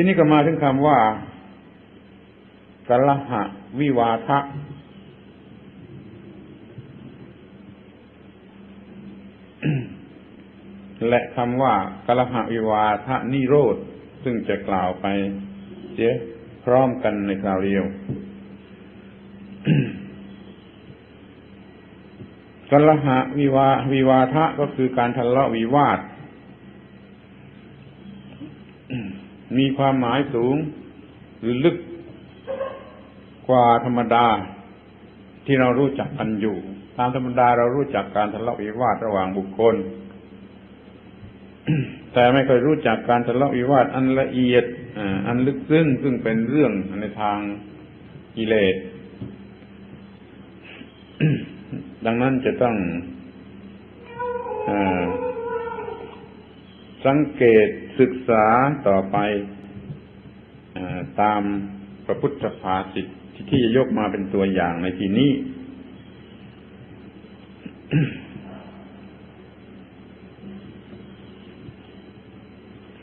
ทีนี้ก็มาถึงคำว่ากลหะวิวาทะและคำว่ากลหะวิวาทะนิโรธ ซึ่งจะกล่าวไปเสียพร้อมกันในคราวเดียวกลหะวิวาวิวาทะก็คือการทะเลาะวิวาท มีความหมายสูง หรือลึกกว่าธรรมดาที่เรารู้จักกันอยู่ ตามธรรมดาเรารู้จักการทะเลาะวิวาทระหว่างบุคคล แต่ไม่เคยรู้จักการทะเลาะวิวาทอันละเอียดอันลึกซึ้งซึ่งเป็นเรื่องในทางกิเลสดังนั้นจะต้อง สังเกตศึกษาต่อไปอตามพระพุทธภาษิตที่จะยกมาเป็นตัวอย่างในที่นี้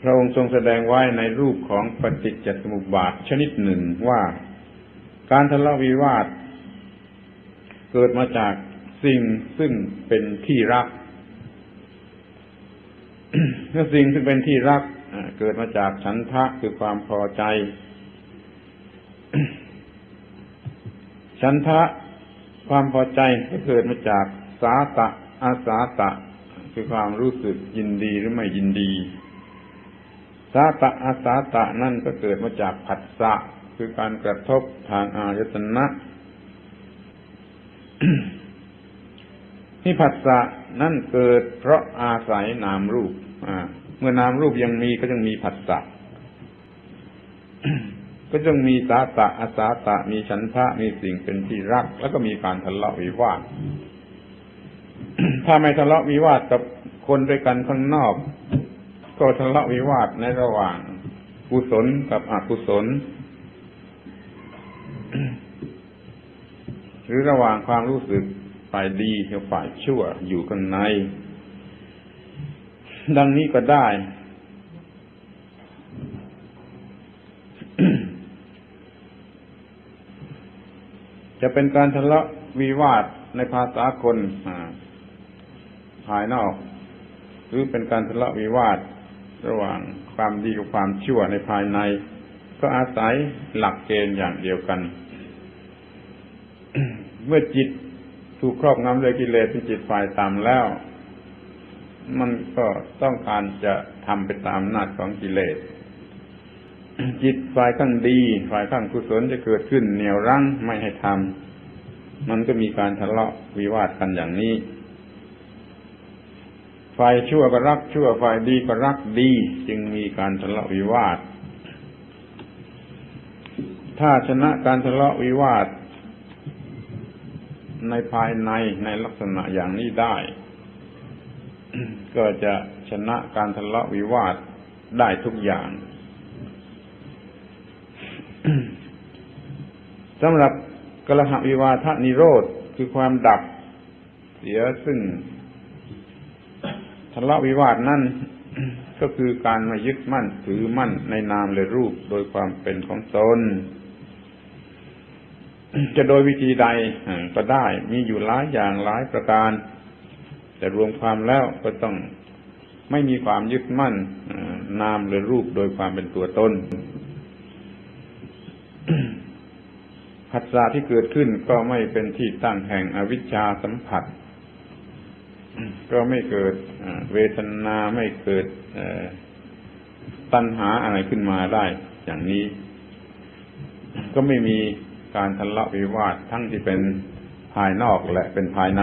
พระองค์ทรงแสดงไว้ในรูปของปฏิจจสมุปบาทชนิดหนึ่งว่าการทะเลาะวิวาท เกิดมาจากสิ่งซึ่งเป็นที่รักื่อสิ่งซึ่งเป็นที่รักเกิดมาจากฉันทะคือความพอใจ ฉันทะความพอใจก็เกิดมาจากสาตะอาสาตะ คือความรู้สึกยินดีหรือไม่ยินดี สาตะอาสาตะนั่นก็เกิดมาจากผัสสะคือการกระทบทางอายตนะที่ผัสสะนั่นเกิดเพราะอาศัยนามรูป เมื่อนามรูปยังมีก็ยังมีผัสสะก็ต้องมีสาตะอาสาตะ มีฉันทะมีสิ่งเป็นที่รัก แล้วก็มีการทะเลาะวิวาทถ้าไม่ทะเลาะวิวาทกับคนด้วยกันข้างนอก ก็ทะเลาะวิวาทในระหว่างกุศลกับอกุศล หรือระหว่างความรู้สึกฝ่ายดีกับฝ่ายชั่วอยู่ข้างใน ดังนี้ก็ได้ จะเป็นการทะเลาะวิวาทในภาษาคนภายนอก หรือเป็นการทะเลาะวิวาทระหว่างความดีกับความชั่วในภายใน ก็อาศัยหลักเกณฑ์อย่างเดียวกัน เมื่อจิตถูกครอบงำโดยกิเลสเป็นจิตฝ่ายต่ำแล้ว มันก็ต้องการจะทำไปตามอำนาจของกิเลส จิตฝ่ายข้างดี ฝ่ายข้างกุศลจะเกิดขึ้นเหนี่ยวรั้งไม่ให้ทำมันก็มีการทะเลาะวิวาทกันอย่างนี้ ฝ่ายชั่วก็รักชั่วฝ่ายดีก็รักดี จึงมีการทะเลาะวิวาท ถ้าชนะการทะเลาะวิวาทในภายในในลักษณะอย่างนี้ได้ ก็จะชนะการทะเลาะวิวาทได้ทุกอย่างสำหรับกลหวิวาทนิโรธคือความดับเสียซึ่งทะเลาะวิวาทนั่นก็คือการมายึดมั่นถือมั่นในนามเลยรูปโดยความเป็นของตนจะโดยวิธีใดก็ได้มีอยู่หลายอย่างหลายประการ แต่รวมความแล้วก็ต้องไม่มีความยึดมั่นนามหรือรูปโดยความเป็นตัวตนผัสสะที่เกิดขึ้นก็ไม่เป็นที่ตั้งแห่งอวิชชาสัมผัส ก็ไม่เกิดเวทนาไม่เกิดตัณหาอะไรขึ้นมาได้ อย่างนี้ ก็ไม่มีการทะเลาะวิวาททั้งที่เป็นภายนอกและเป็นภายใน